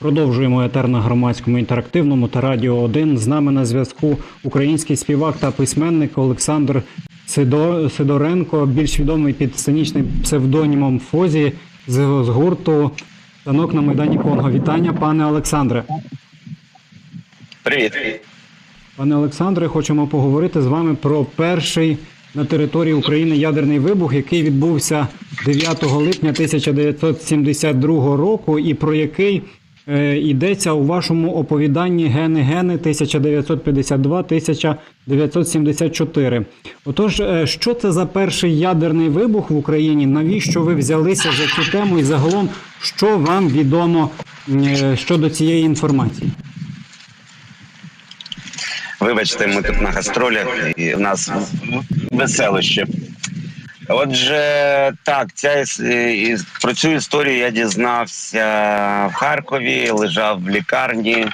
Продовжуємо етер на громадському інтерактивному та радіо 1. З нами на зв'язку український співак та письменник Олександр Сидоренко, більш відомий під сценічним псевдонімом Фозі з, гурту Танок на Майдані Конго. Вітання, пане Олександре. Привіт. Пане Олександре, хочемо поговорити з вами про перший на території України ядерний вибух, який відбувся 9 липня 1972 року, і про який йдеться у вашому оповіданні Гени Гени 1952-1974. Отож, е, що це за перший ядерний вибух в Україні? Навіщо ви взялися за цю тему? І загалом, що вам відомо е, щодо цієї інформації? Вибачте, ми тут на гастролях і в нас веселище. Отже, так, ця про цю історію я дізнався в Харкові, лежав в лікарні.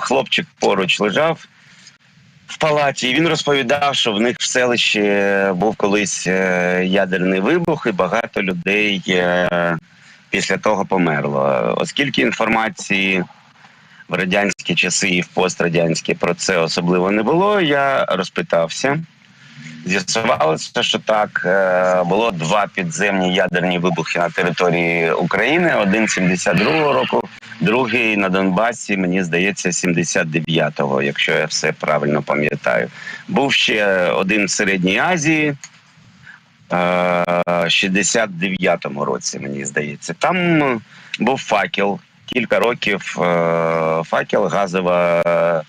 Хлопчик поруч лежав в палаті, і він розповідав, що в них в селищі був колись е, ядерний вибух, і багато людей е, після того померло. Оскільки інформації в радянські часи і в пострадянські про це особливо не було. Я розпитався. З'ясувалося, що так е, було два підземні ядерні вибухи на території України. Один 72-го року, другий на Донбасі, мені здається, 79-го, якщо я все правильно пам'ятаю. Був ще один в Середній Азії. е, 69-му році, мені здається, там е, був факел, кілька років е, факел, газова е,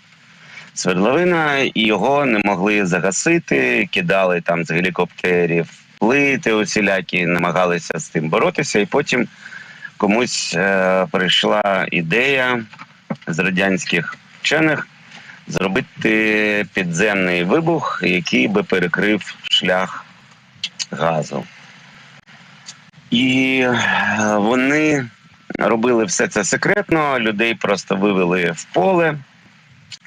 свердловина, і його не могли загасити, кидали там з гелікоптерів плити усілякі, намагалися з тим боротися. І потім комусь е, прийшла ідея з радянських вчених зробити підземний вибух, який би перекрив шлях газу. І вони робили все це секретно, людей просто вивели в поле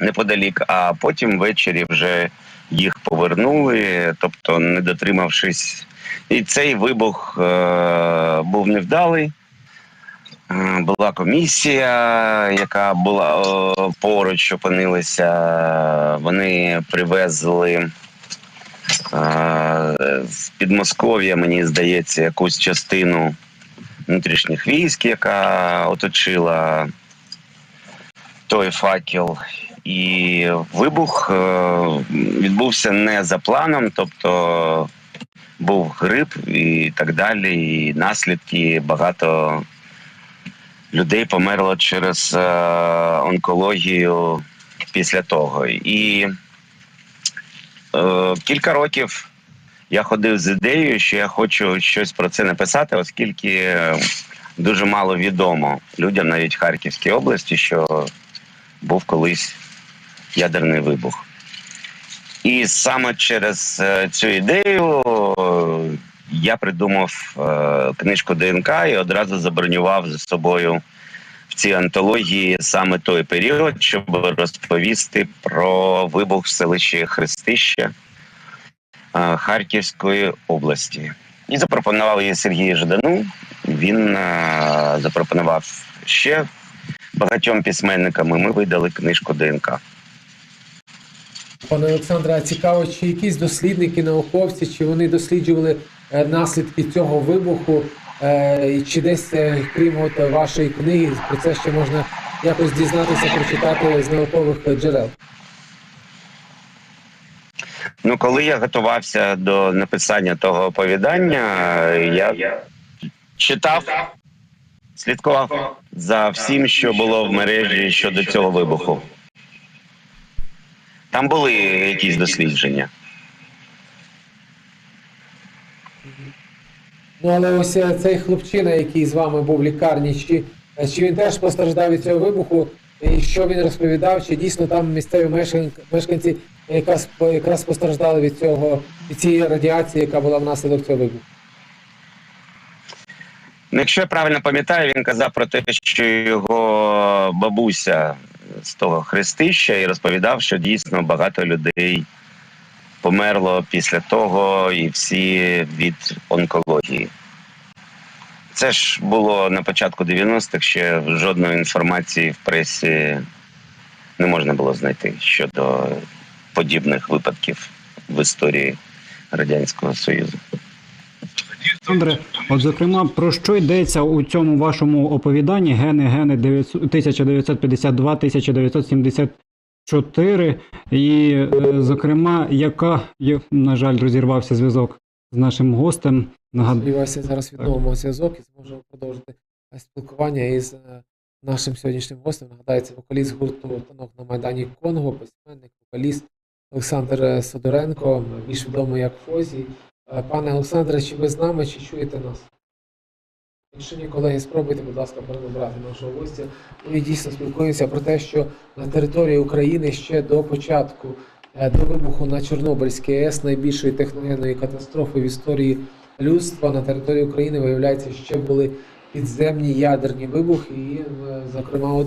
неподалік, а потім ввечері вже їх повернули, тобто не дотримавшись. І цей вибух е, був невдалий. Е, Була комісія, яка була е, поруч, опинилася. Вони привезли е, з Підмосков'я, мені здається, якусь частину внутрішніх військ, яка оточила той факел. І вибух е, відбувся не за планом, тобто був грип і так далі, і наслідки багато людей померло через е, онкологію після того. І е, кілька років я ходив з ідеєю, що я хочу щось про це написати, оскільки е, дуже мало відомо людям, навіть в Харківській області, що був колись ядерний вибух. І саме через е, цю ідею е, я придумав книжку ДНК і одразу забронював за собою в цій антології саме той період, щоб розповісти про вибух в селищі Хрестище е, Харківської області. І запропонував її Сергію Ждану. Він е, запропонував ще багатьом письменникам. і Ми видали книжку ДНК. Пане Олександре, цікаво, чи якісь дослідники, науковці, чи вони досліджували е, наслідки цього вибуху, е, чи десь, е, крім от вашої книги, про це ще можна якось дізнатися, прочитати з наукових е, джерел? Ну, коли я готувався до написання того оповідання, я читав, слідкував за всім, що було в мережі щодо цього вибуху. Там були якісь дослідження. Ну але ось е, цей хлопчина, який з вами був в лікарні, чи, е, чи він теж постраждав від цього вибуху, і що він розповідав, чи дійсно там місцеві мешканці якраз, якраз постраждали від цього від цієї радіації, яка була внаслідок цього вибуху? Ну, якщо я правильно пам'ятаю, він казав про те, що його бабуся з того хрестища і розповідав, що дійсно багато людей померло після того, і всі від онкології. Це ж було на початку 90-х, ще жодної інформації в пресі не можна було знайти щодо подібних випадків в історії Радянського Союзу. Олександре, от зокрема, про що йдеться у цьому вашому оповіданні гени гени 1952-1974 і, е, зокрема, яка є, на жаль, розірвався зв'язок з нашим гостем. Нагадую. Сподіваюся, зараз відновимо зв'язок і зможемо продовжити спілкування із е, нашим сьогоднішнім гостем. Нагадаю, це вокаліст гурту танок на Майдані Конго, письменник, вокаліст Олександр Сидоренко, більш відомий як Фозі. Е, Пане Олександре, чи ви з нами, чи чуєте нас? Якщо ні, колеги, спробуйте, будь ласка, перенабрати нашого гостя. Ми дійсно спілкуємося про те, що на території України ще до початку, е, до вибуху на Чорнобильській АЕС, найбільшої техногенної катастрофи в історії людства на території України, виявляється, ще були підземні ядерні вибухи. І, е, зокрема, от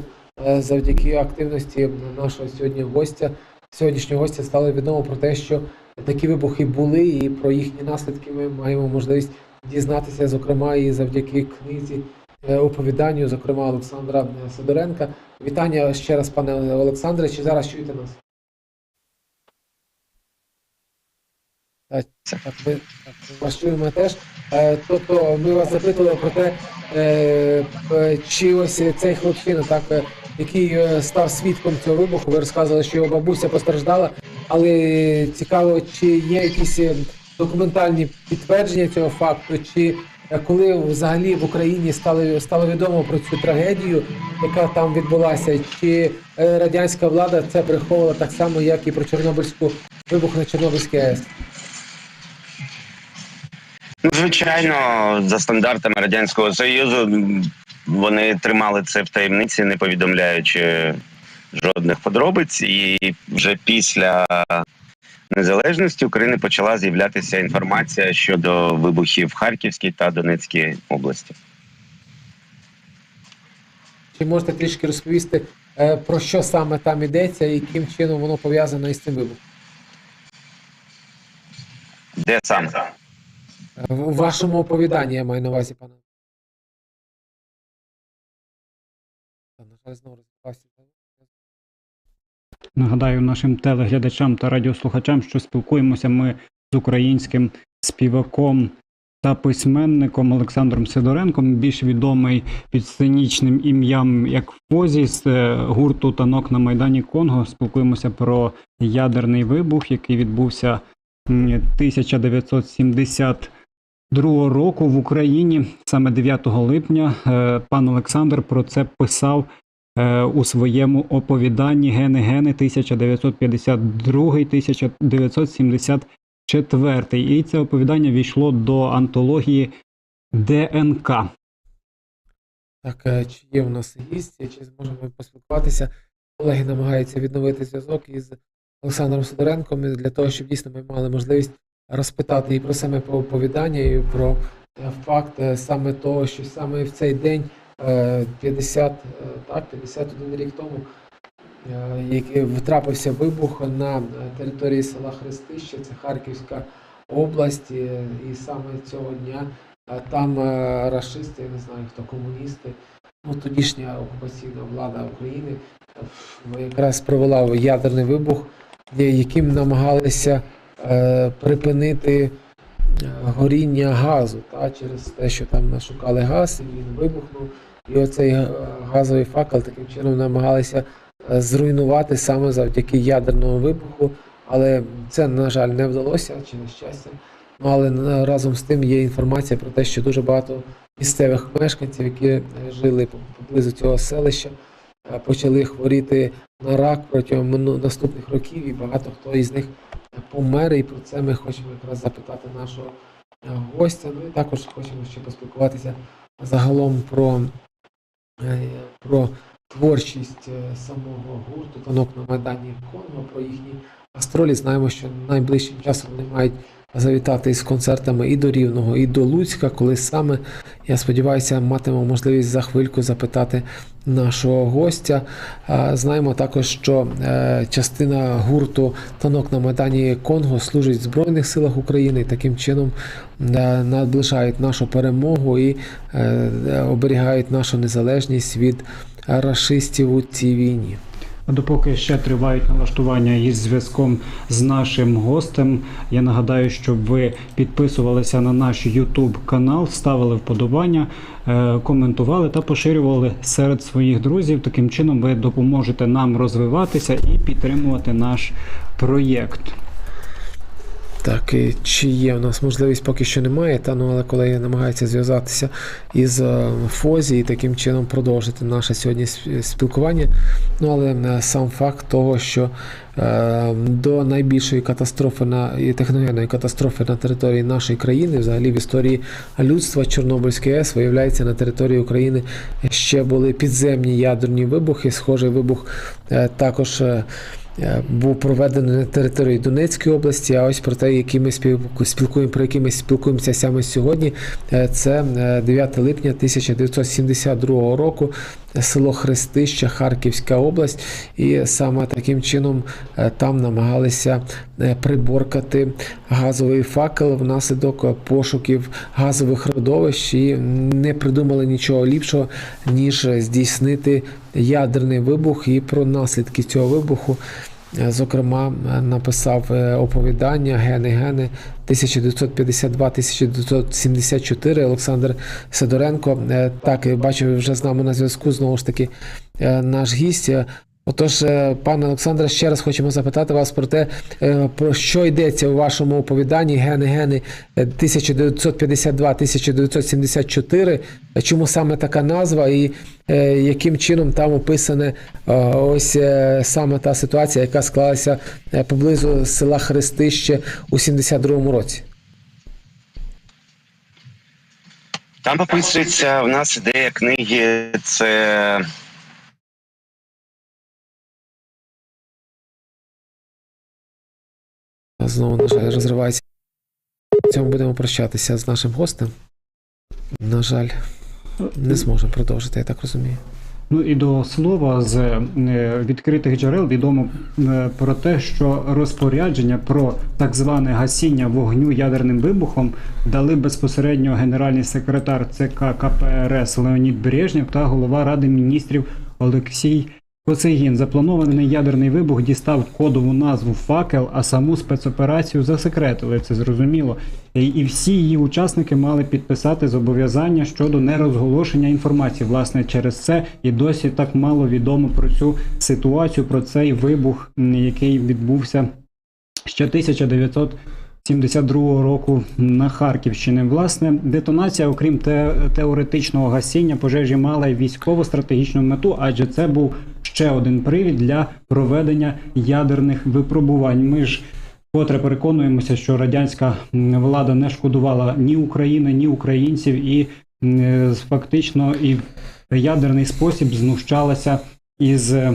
завдяки активності нашого сьогодні гостя, сьогоднішнього гостя стало відомо про те, що такі вибухи були, і про їхні наслідки ми маємо можливість дізнатися, зокрема, і завдяки книзі е, оповіданню, зокрема Олександра е, Сидоренка. Вітання ще раз, пане Олександре. Чи зараз чуєте нас? Так, так, ми, вас чуємо теж. Е, тобто ми вас запитували про те, е, е, чи ось цей хлопчина, так, е, який е, став свідком цього вибуху, ви розказували, що його бабуся постраждала, але цікаво, чи є якісь е, документальні підтвердження цього факту, чи е, коли взагалі в Україні стало, стало відомо про цю трагедію, яка там відбулася, чи радянська влада це приховувала так само, як і про Чорнобильську вибух на Чорнобильській АЕС? Звичайно, за стандартами Радянського Союзу вони тримали це в таємниці, не повідомляючи жодних подробиць. І вже після незалежності України почала з'являтися інформація щодо вибухів в Харківській та Донецькій області. Чи можете трішки розповісти, е, про що саме там йдеться і яким чином воно пов'язано із цим вибухом? Де саме? Е, В вашому оповіданні я маю на увазі, пане. Знову розірвався. Нагадаю нашим телеглядачам та радіослухачам, що спілкуємося ми з українським співаком та письменником Олександром Сидоренком, більш відомий під сценічним ім'ям як Фозі з е, гурту танок на Майдані Конго. Спілкуємося про ядерний вибух, який відбувся м, 1972 року в Україні, саме 9 липня. Е, Пан Олександр про це писав у своєму оповіданні Гени Гени 1952-1974. І це оповідання війшло до антології ДНК. Так, е, чи є у нас гість, чи зможемо поспілкуватися? Колеги намагаються відновити зв'язок із Олександром Сидоренком для того, щоб дійсно ми мали можливість розпитати і про саме оповідання, і про е, факт е, саме того, що саме в цей день, е, 50, е, так, 51 рік тому, е, який втрапився вибух на е, території села Хрестище, це Харківська область, е, і саме цього дня е, там е, рашисти, я не знаю хто комуністи, ну тодішня окупаційна влада України е, якраз провела ядерний вибух, яким намагалися е, припинити е, горіння газу та, через те, що там шукали газ, і він вибухнув. І оцей е, газовий факел таким чином намагалися е, зруйнувати саме завдяки ядерному вибуху. Але це, на жаль, не вдалося чи на щастя. Ну, але разом з тим є інформація про те, що дуже багато місцевих мешканців, які е, жили поблизу цього селища, е, почали хворіти на рак протягом наступних років, і багато хто із них помер. І про це ми хочемо якраз запитати нашого е, гостя. Ну і також хочемо ще поспілкуватися загалом про, е, про творчість е, самого гурту танок на Майдані Конго, про їхні гастролі. Знаємо, що найближчим часом вони мають завітати із концертами і до Рівного, і до Луцька, коли саме, я сподіваюся, матимемо можливість за хвильку запитати нашого гостя. Знаємо також, що е, частина гурту танок на Майдані Конго служить в Збройних силах України і таким чином е, наближають нашу перемогу і е, оберігають нашу незалежність від рашистів у цій війні. Допоки ще тривають налаштування із зв'язком з нашим гостем, я нагадаю, щоб ви підписувалися на наш YouTube канал, ставили вподобання, е, коментували та поширювали серед своїх друзів. Таким чином ви допоможете нам розвиватися і підтримувати наш проєкт. Так, і чи є у нас можливість поки що немає, та ну але коли намагається зв'язатися із е, Фозі і таким чином продовжити наше сьогодні спілкування. Ну але е, сам факт того, що е, до найбільшої катастрофи на і техногенної катастрофи на території нашої країни, взагалі в історії людства Чорнобильської АЕС, виявляється на території України ще були підземні ядерні вибухи. Схожий вибух е, також. е, був проведений на території Донецької області. А ось про те, які ми спілку- спілкуємо, про які ми спілкуємося саме сьогодні, е, це е, 9 липня 1972 року, е, село Хрестище, Харківська область, і саме таким чином е, там намагалися е, приборкати газовий факел внаслідок пошуків газових родовищ і не придумали нічого ліпшого, ніж здійснити ядерний вибух і про наслідки цього вибуху. Е, Зокрема, е, написав е, оповідання Гени Гени 1952-1974 Олександр Сидоренко. Так, бачив вже з нами на зв'язку знову ж таки наш гість. Отож, е, пане Олександре, ще раз хочемо запитати вас про те, е, про що йдеться у вашому оповіданні Гени Гени е, 1952-1974. Е, Чому саме така назва, і яким чином там описане е, ось саме та ситуація, яка склалася поблизу села Хрестище у 72-му році? Там описується в нас ідея книги. Це Знову, на жаль, розривається. В цьому будемо прощатися з нашим гостем. На жаль, не зможемо продовжити, я так розумію. Ну і до слова, з е, відкритих джерел відомо е, про те, що розпорядження про так зване гасіння вогню ядерним вибухом дали безпосередньо генеральний секретар ЦК КПРС Леонід Брежнєв та голова Ради міністрів Олексій Коцигін. Запланований ядерний вибух дістав кодову назву факел, а саму спецоперацію засекретили. Це зрозуміло. І, і всі її учасники мали підписати зобов'язання щодо нерозголошення інформації. Власне, через це і досі так мало відомо про цю ситуацію, про цей вибух, який відбувся ще 1972 року на Харківщині. Власне, детонація, окрім те, теоретичного гасіння пожежі, мала й військово-стратегічну мету, адже це був ще один привід для проведення ядерних випробувань. Ми ж Котре переконуємося, що радянська влада не шкодувала ні України, ні українців, і фактично і в ядерний спосіб знущалася із е,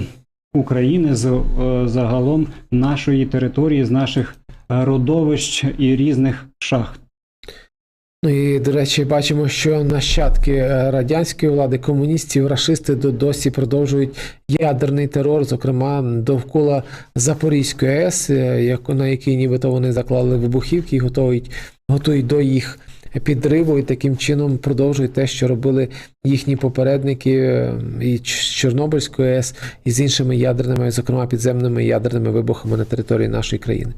України з загалом нашої території, з наших родовищ і різних шахт. Ну і до речі, бачимо, що нащадки е, радянської влади, комуністів, рашисти до- досі продовжують ядерний терор, зокрема довкола Запорізької АЕС, е, на якій нібито вони заклали вибухівки і готують, готують до їх підриву, і таким чином продовжують те, що робили їхні попередники е, і Чорнобильської АЕС, і з іншими ядерними, зокрема підземними ядерними вибухами на території нашої країни.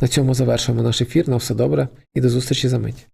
На цьому завершуємо наш ефір. На все добре і до зустрічі за мить.